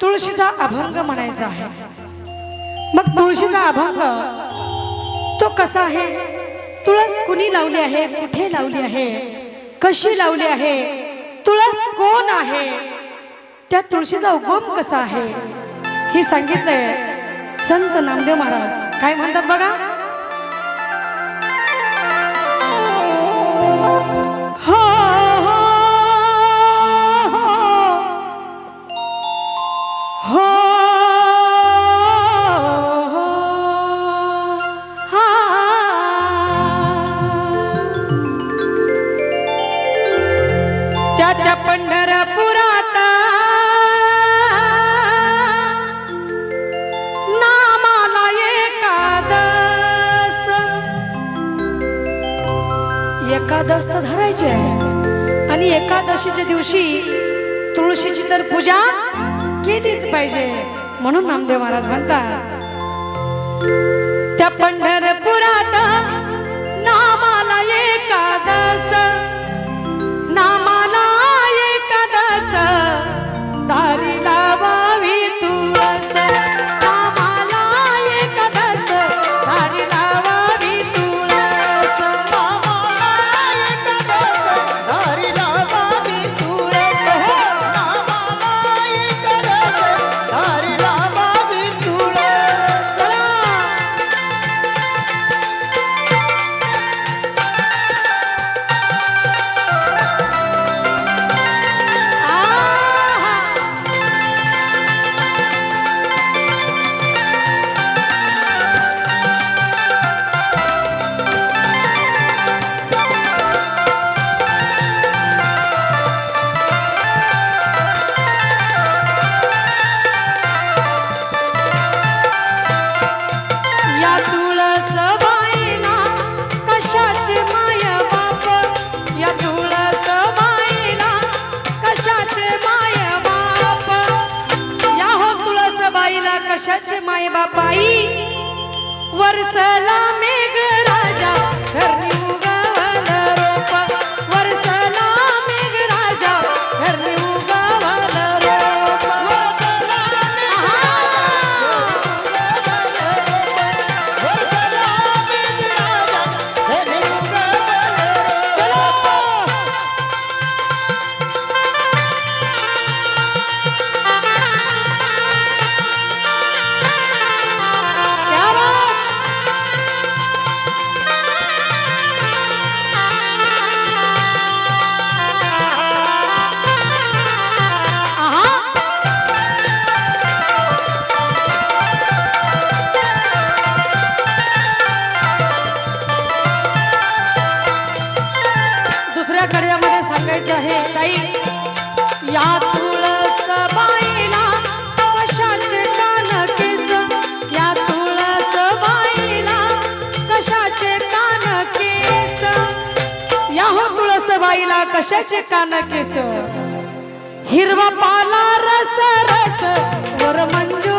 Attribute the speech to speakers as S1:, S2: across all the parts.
S1: तुळशीचा अभंग म्हणायचा आहे. मग तुळशीचा अभंग तो कसा आहे? तुळस कुणी लावली आहे? कुठे लावली आहे? कशी लावली आहे? तुळस कोण आहे? त्या तुळशीचा उगम कसा आहे? हे सांगितलंय संत नामदेव महाराज. काय म्हणतात बघा? त्या त्या पंढरपुरात. नामाला एकादस. एकादश तर धरायची आहे. आणि एकादशीच्या दिवशी तुळशीची तर पूजा केलीच पाहिजे म्हणून नामदेव महाराज म्हणतात. त्या पंढरपुरात पायी वरसला मेघराजा धरणी कशाचे कान केस? हिरवा पाला रस रस वर मंजू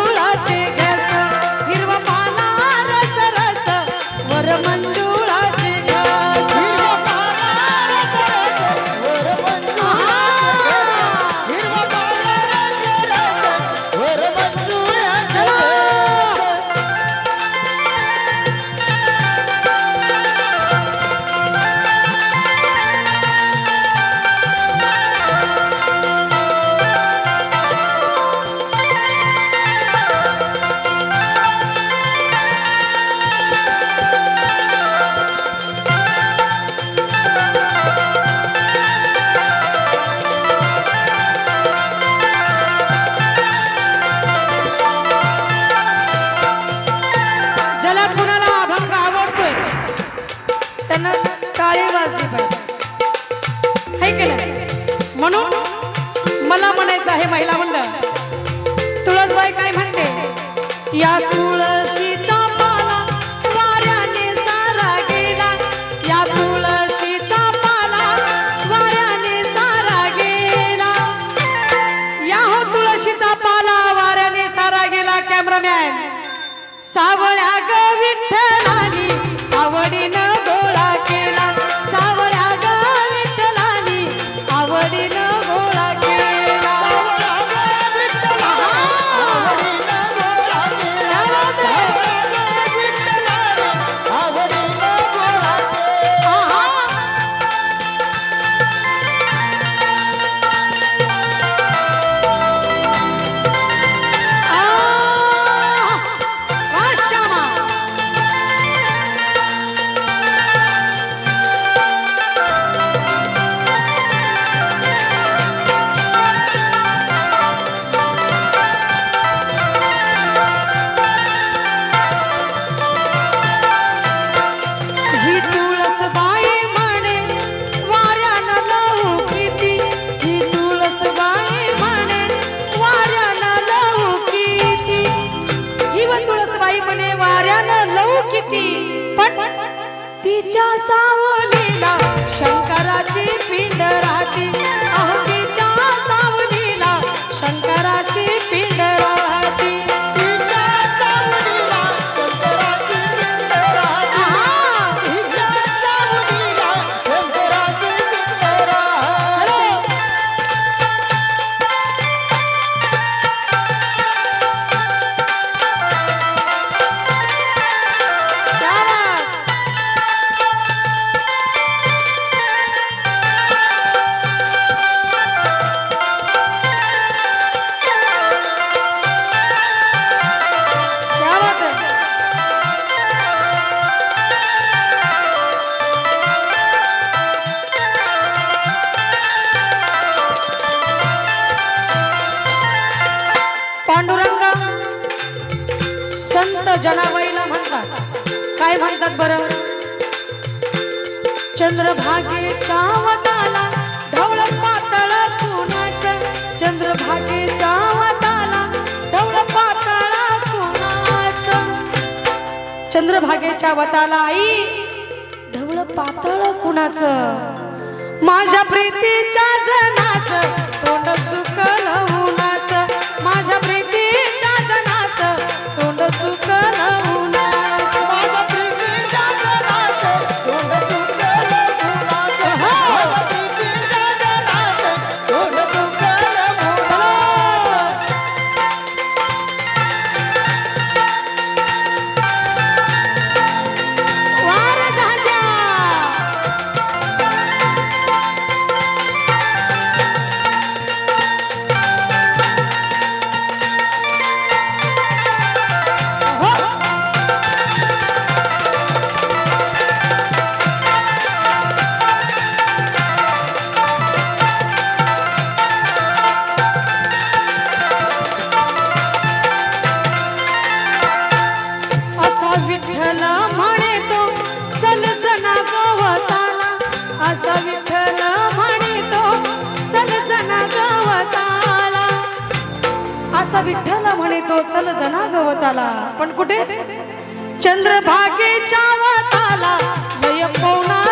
S1: म्हणायचं महिला मंडळ तुळसबाई काय म्हणते? या तुळशीचा सावळ्या ग विठ्ठला. भागेच्या वताला आई ढवळ पातळ कुणाच? माझ्या प्रीतीच्या जनाच तोंड सुकलव असा विठ्ठला म्हणे तो चल जना गवताला. पण कुठे? चंद्रभागेच्या वाताला. लय पवना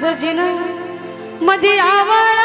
S1: सजिन मधी आवाज